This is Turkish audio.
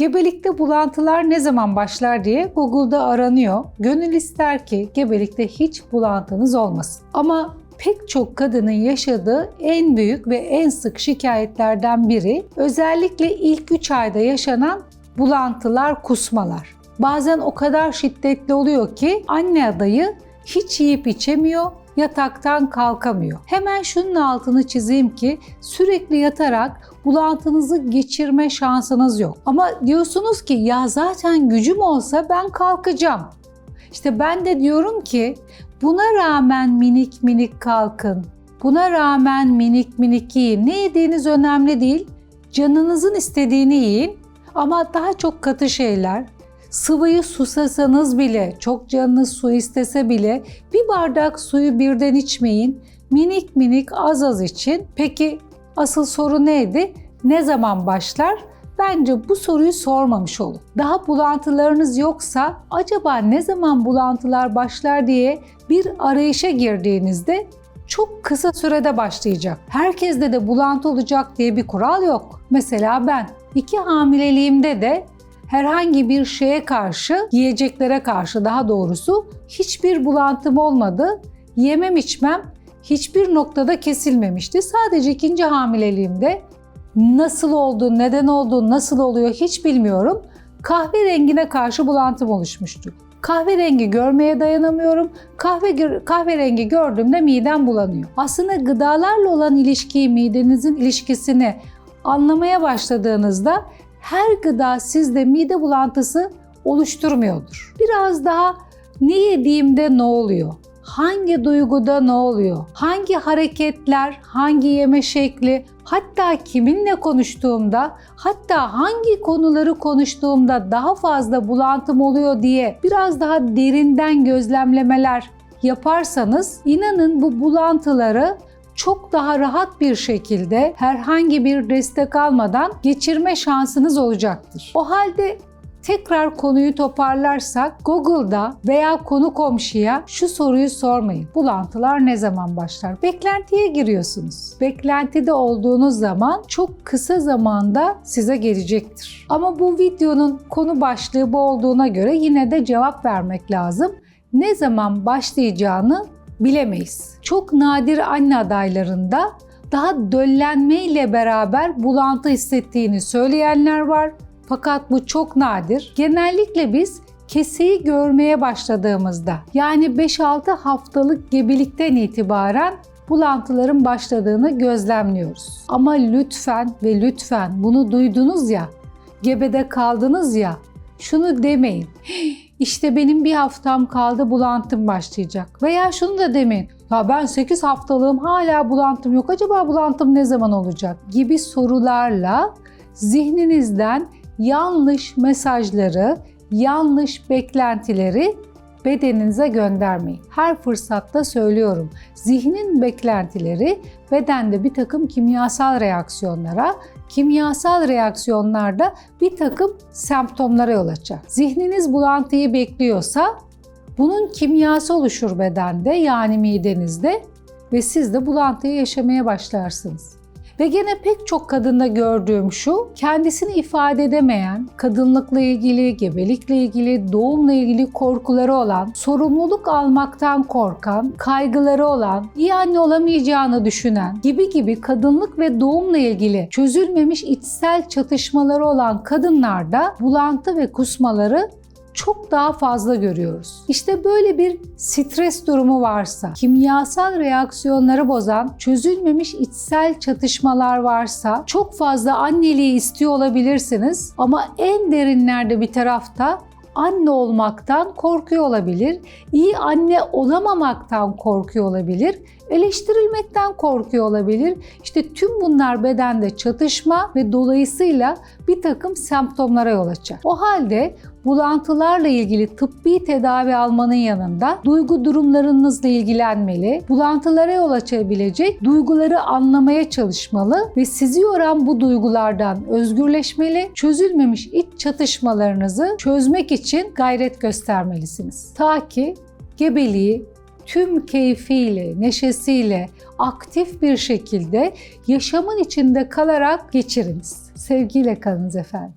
Gebelikte bulantılar ne zaman başlar diye Google'da aranıyor. Gönül ister ki gebelikte hiç bulantınız olmasın. Ama pek çok kadının yaşadığı en büyük ve en sık şikayetlerden biri özellikle ilk 3 ayda yaşanan bulantılar, kusmalar. Bazen o kadar şiddetli oluyor ki anne adayı hiç yiyip içemiyor, yataktan kalkamıyor. Hemen şunun altını çizeyim ki sürekli yatarak bulantınızı geçirme şansınız yok. Ama diyorsunuz ki ya zaten gücüm olsa ben kalkacağım. İşte ben de diyorum ki buna rağmen minik minik kalkın. Buna rağmen minik minik yiyin. Ne yediğiniz önemli değil. Canınızın istediğini yiyin. Ama daha çok katı şeyler, sıvıyı susasanız bile, çok canınız su istese bile bir bardak suyu birden içmeyin. Minik minik az az için. Peki asıl soru neydi? Ne zaman başlar? Bence bu soruyu sormamış olun. Daha bulantılarınız yoksa acaba ne zaman bulantılar başlar diye bir arayışa girdiğinizde çok kısa sürede başlayacak. Herkeste de bulantı olacak diye bir kural yok. Mesela ben iki hamileliğimde de herhangi bir şeye karşı, yiyeceklere karşı daha doğrusu hiçbir bulantım olmadı. Yemem içmem hiçbir noktada kesilmemişti. Sadece ikinci hamileliğimde nasıl oldu, neden oldu, nasıl oluyor hiç bilmiyorum. Kahverengine karşı bulantım oluşmuştu. Kahverengi görmeye dayanamıyorum. Kahve kahverengi gördüğümde midem bulanıyor. Aslında gıdalarla olan ilişkiyi, midenizin ilişkisini anlamaya başladığınızda her gıda sizde mide bulantısı oluşturmuyordur. Biraz daha ne yediğimde ne oluyor? Hangi duyguda ne oluyor? Hangi hareketler, hangi yeme şekli, hatta kiminle konuştuğumda, hatta hangi konuları konuştuğumda daha fazla bulantım oluyor diye biraz daha derinden gözlemlemeler yaparsanız inanın bu bulantıları çok daha rahat bir şekilde herhangi bir destek almadan geçirme şansınız olacaktır. O halde Tekrar konuyu toparlarsak Google'da veya konu komşuya şu soruyu sormayın. Bulantılar ne zaman başlar? Beklentiye giriyorsunuz. Beklentide olduğunuz zaman çok kısa zamanda size gelecektir. Ama bu videonun konu başlığı bu olduğuna göre yine de cevap vermek lazım. Ne zaman başlayacağını bilemeyiz. Çok nadir anne adaylarında daha döllenme ile beraber bulantı hissettiğini söyleyenler var. Fakat bu çok nadir. Genellikle biz keseyi görmeye başladığımızda yani 5-6 haftalık gebelikten itibaren bulantıların başladığını gözlemliyoruz. Ama lütfen ve lütfen bunu duydunuz ya, gebede kaldınız ya, şunu demeyin. İşte benim bir haftam kaldı bulantım başlayacak. Veya şunu da demeyin. Ya ben 8 haftalığım hala bulantım yok. Acaba bulantım ne zaman olacak? Gibi sorularla zihninizden yanlış mesajları, yanlış beklentileri bedeninize göndermeyin. Her fırsatta söylüyorum. Zihnin beklentileri bedende bir takım kimyasal reaksiyonlara, kimyasal reaksiyonlarda bir takım semptomlara yol açar. Zihniniz bulantıyı bekliyorsa bunun kimyası oluşur bedende yani midenizde ve siz de bulantıyı yaşamaya başlarsınız. Ve gene pek çok kadında gördüğüm şu, kendisini ifade edemeyen, kadınlıkla ilgili, gebelikle ilgili, doğumla ilgili korkuları olan, sorumluluk almaktan korkan, kaygıları olan, iyi anne olamayacağını düşünen gibi gibi kadınlık ve doğumla ilgili çözülmemiş içsel çatışmaları olan kadınlarda bulantı ve kusmaları çok daha fazla görüyoruz. İşte böyle bir stres durumu varsa, kimyasal reaksiyonları bozan, çözülmemiş içsel çatışmalar varsa çok fazla anneliği istiyor olabilirsiniz ama en derinlerde bir tarafta anne olmaktan korkuyor olabilir, iyi anne olamamaktan korkuyor olabilir, eleştirilmekten korkuyor olabilir. İşte tüm bunlar bedende çatışma ve dolayısıyla bir takım semptomlara yol açar. O halde bulantılarla ilgili tıbbi tedavi almanın yanında duygu durumlarınızla ilgilenmeli, bulantılara yol açabilecek duyguları anlamaya çalışmalı ve sizi yoran bu duygulardan özgürleşmeli, çözülmemiş iç çatışmalarınızı çözmek için gayret göstermelisiniz. Ta ki gebeliği tüm keyfiyle, neşesiyle, aktif bir şekilde yaşamın içinde kalarak geçiriniz. Sevgiyle kalınız efendim.